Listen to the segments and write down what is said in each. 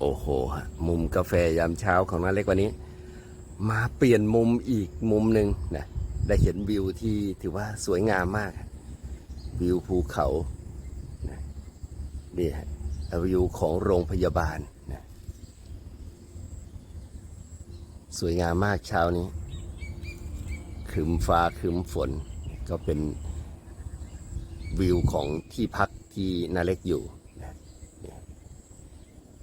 โอ้โห มุมกาแฟยามเช้าของน้าเล็กวันนี้ มาเปลี่ยนมุมอีกมุมหนึ่งนะ ได้เห็นวิวที่ถือว่าสวยงามมาก วิวภูเขานะนี่ฮะวิวของโรงพยาบาลนะสวยงามมากเช้านี้ครึมฟ้าครึมฝน ก็เป็นวิวของที่พักที่นาเล็กอยู่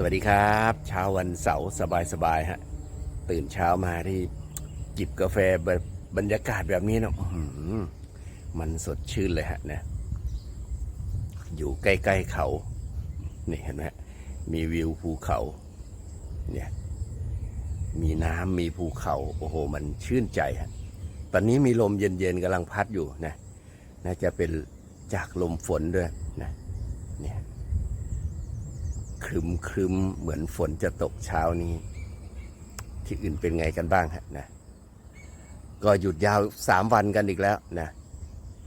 สวัสดีครับเช้าวันเสาร์สบายๆฮะตื่นเช้ามาที่จิบกาแฟแบบบรรยากาศแบบนี้เนาะมันสดชื่นเลยฮะเนี่ยอยู่ใกล้ๆเขานี่เห็นไหมฮะมีวิวภูเขา เนี่ย มีน้ำมีภูเขาโอ้โห มันชื่นใจฮะตอนนี้มีลมเย็นๆกำลังพัดอยู่นะ น่าจะเป็นจากลมฝนด้วยนะเนี่ย ครึมครึมเหมือนฝนจะตกเช้านี้ ที่อื่นเป็นไงกันบ้างฮะนะ ก็หยุดยาวสามวันกันอีกแล้วนะ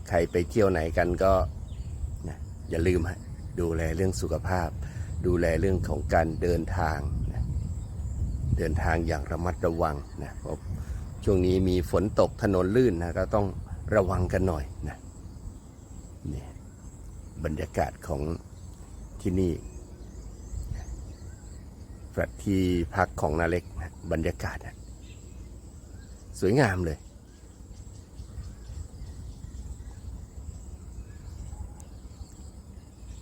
ใครไปเที่ยวไหนกันก็นะอย่าลืมฮะดูแลเรื่องสุขภาพ ดูแลเรื่องของการเดินทางนะเดินทางอย่างระมัดระวังนะเพราะช่วงนี้มีฝนตกถนนลื่นนะก็ต้องระวังกันหน่อยนะนี่บรรยากาศของที่นี่ แฟลตที่พักของนาเล็กนะบรรยากาศนะสวยงามเลย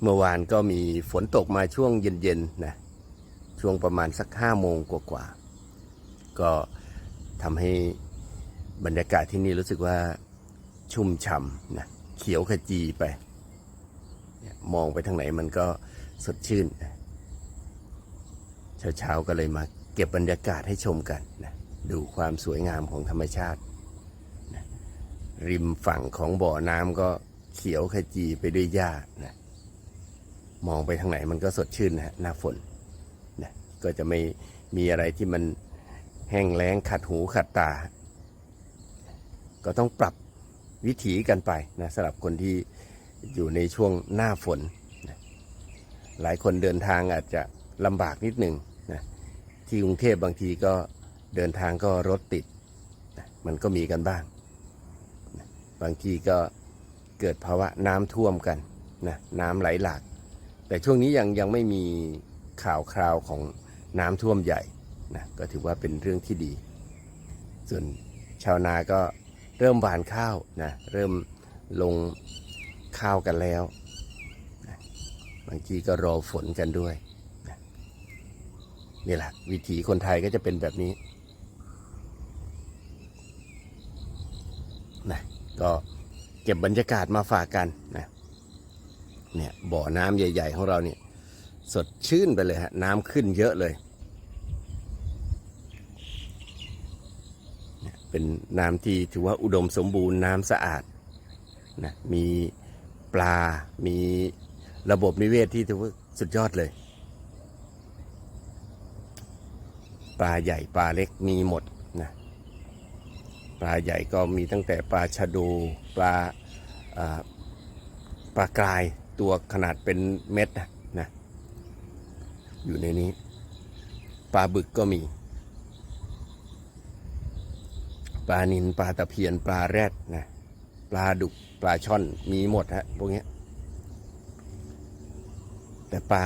เมื่อวานก็มีฝนตกมาช่วงเย็นๆนะช่วงประมาณสักห้าโมงกว่าๆก็ทำให้บรรยากาศที่นี่รู้สึกว่าชุ่มฉ่ำนะเขียวขจีไป มองไปทางไหนมันก็สดชื่นนะ เช้าๆก็เลยมาเก็บบรรยากาศให้ชมกันนะดูความสวยงามของธรรมชาตินะริมฝั่งของบ่อน้ำก็เขียวขจีไปด้วยหญ้านะมองไปทางไหนมันก็สดชื่นนะฮะหน้าฝนนะก็จะไม่มีอะไรที่มันแห้งแล้งขัดหูขัดตา ก็ต้องปรับวิถีกันไปนะสำหรับคนที่อยู่ในช่วงหน้าฝนนะหลายคนเดินทางอาจจะ ลำบากนิดหนึ่งนะที่กรุงเทพบางทีก็เดินทางก็รถติดนะมันก็มีกันบ้างนะบางทีก็เกิดภาวะน้ำท่วมกันนะน้ำไหลหลาก แต่ช่วงนี้ยังยังไม่มีข่าวคราวของน้ำท่วมใหญ่นะก็ถือว่าเป็นเรื่องที่ดี ส่วนชาวนาก็เริ่มหว่านข้าวนะเริ่มลงข้าวกันแล้ว บางทีก็รอฝนกันด้วย นี่แหละ วิถีคนไทยก็จะเป็นแบบนี้นะก็เก็บบรรยากาศมาฝากกันนะเนี่ยบ่อน้ำใหญ่ ๆ ของเราเนี่ยสดชื่นไปเลยฮะ น้ำขึ้นเยอะเลยเนี่ยเป็นน้ำที่ถือว่าอุดมสมบูรณ์น้ำสะอาดนะมีปลา มีระบบนิเวศที่ถือว่าสุดยอดเลย ปลาใหญ่ปลาเล็กมีหมดนะปลาใหญ่ก็มีตั้งแต่ปลาชะโดูปลาปลากรายตัวขนาดเป็นเม็ดนะนะอยู่ในนี้ ปลาบึกก็มี ปลานินปลาตะเพียนปลาแรดนะปลาดุกปลาช่อนมีหมดฮะพวกนี้แต่ปลา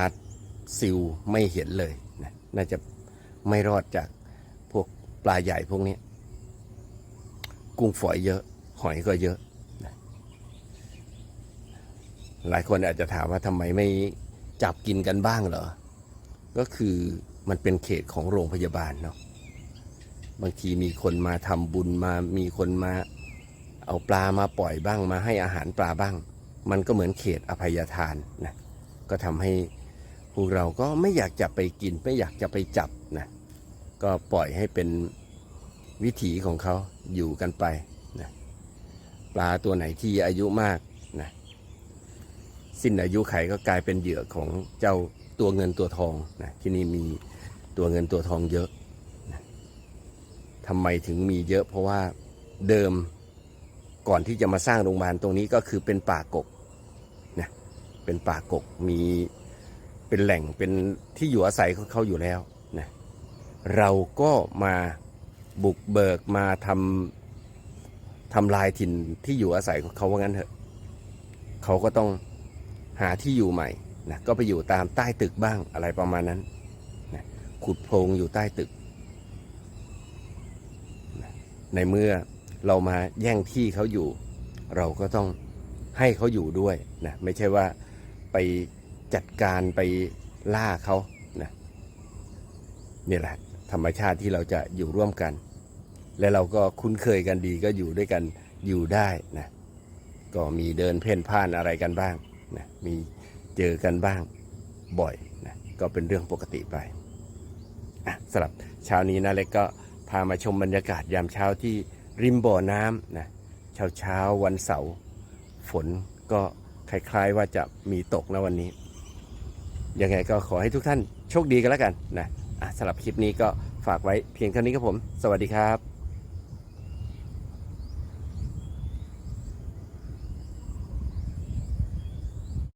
ซิวไม่เห็นเลยนะน่าจะ ไม่รอดจากพวกปลาใหญ่พวกนี้ กุ้งฝอยเยอะ หอยก็เยอะหลายคนอาจจะถามว่าทำไมไม่จับกินกันบ้างเหรอ ก็คือมันเป็นเขตของโรงพยาบาลเนาะ บางทีมีคนมาทำบุญมา มีคนมาเอาปลามาปล่อยบ้าง มาให้อาหารปลาบ้าง มันก็เหมือนเขตอภัยทานนะ ก็ทำให้พวกเราก็ไม่อยากจะไปกิน ไม่อยากจะไปจับนะ ก็ปล่อยให้เป็นวิถีของเขาอยู่กันไปนะปลาตัวไหนที่อายุมากนะสิ้นอายุไขก็กลายเป็นเหยื่อของเจ้าตัวเงินตัวทองนะที่นี่มีตัวเงินตัวทองเยอะนะทำไมถึงมีเยอะ เพราะว่าเดิมก่อนที่จะมาสร้างโรงพยาบาลตรงนี้ก็คือเป็นป่ากกนะเป็นป่ากกมีเป็นแหล่งเป็นที่อยู่อาศัยของเขาอยู่แล้ว เราก็มาบุกเบิกมาทำทำลายถิ่นที่อยู่อาศัยของเขาว่างั้นเถอะ เขาก็ต้องหาที่อยู่ใหม่นะก็ไปอยู่ตามใต้ตึกบ้างอะไรประมาณนั้นนะขุดโพรงอยู่ใต้ตึกนะในเมื่อเรามาแย่งที่เขาอยู่ เราก็ต้องให้เขาอยู่ด้วยนะไม่ใช่ว่าไปจัดการไปล่าเขานะนี่แหละ ธรรมชาติที่เราจะอยู่ร่วมกัน และเราก็คุ้นเคยกันดีก็อยู่ด้วยกันอยู่ได้นะก็มีเดินเพ่นพ่านอะไรกันบ้างนะมีเจอกันบ้างบ่อยนะก็เป็นเรื่องปกติไปอะสำหรับเช้านี้นะเล็กก็พามาชมบรรยากาศยามเช้าที่ริมบ่อน้ำนะเช้าเช้าวันเสาร์ฝนก็คล้ายๆว่าจะมีตกนะวันนี้ยังไงก็ขอให้ทุกท่านโชคดีกันแล้วกันน่ะ สำหรับคลิปนี้ก็ฝากไว้เพียงเท่านี้ครับผม สวัสดีครับ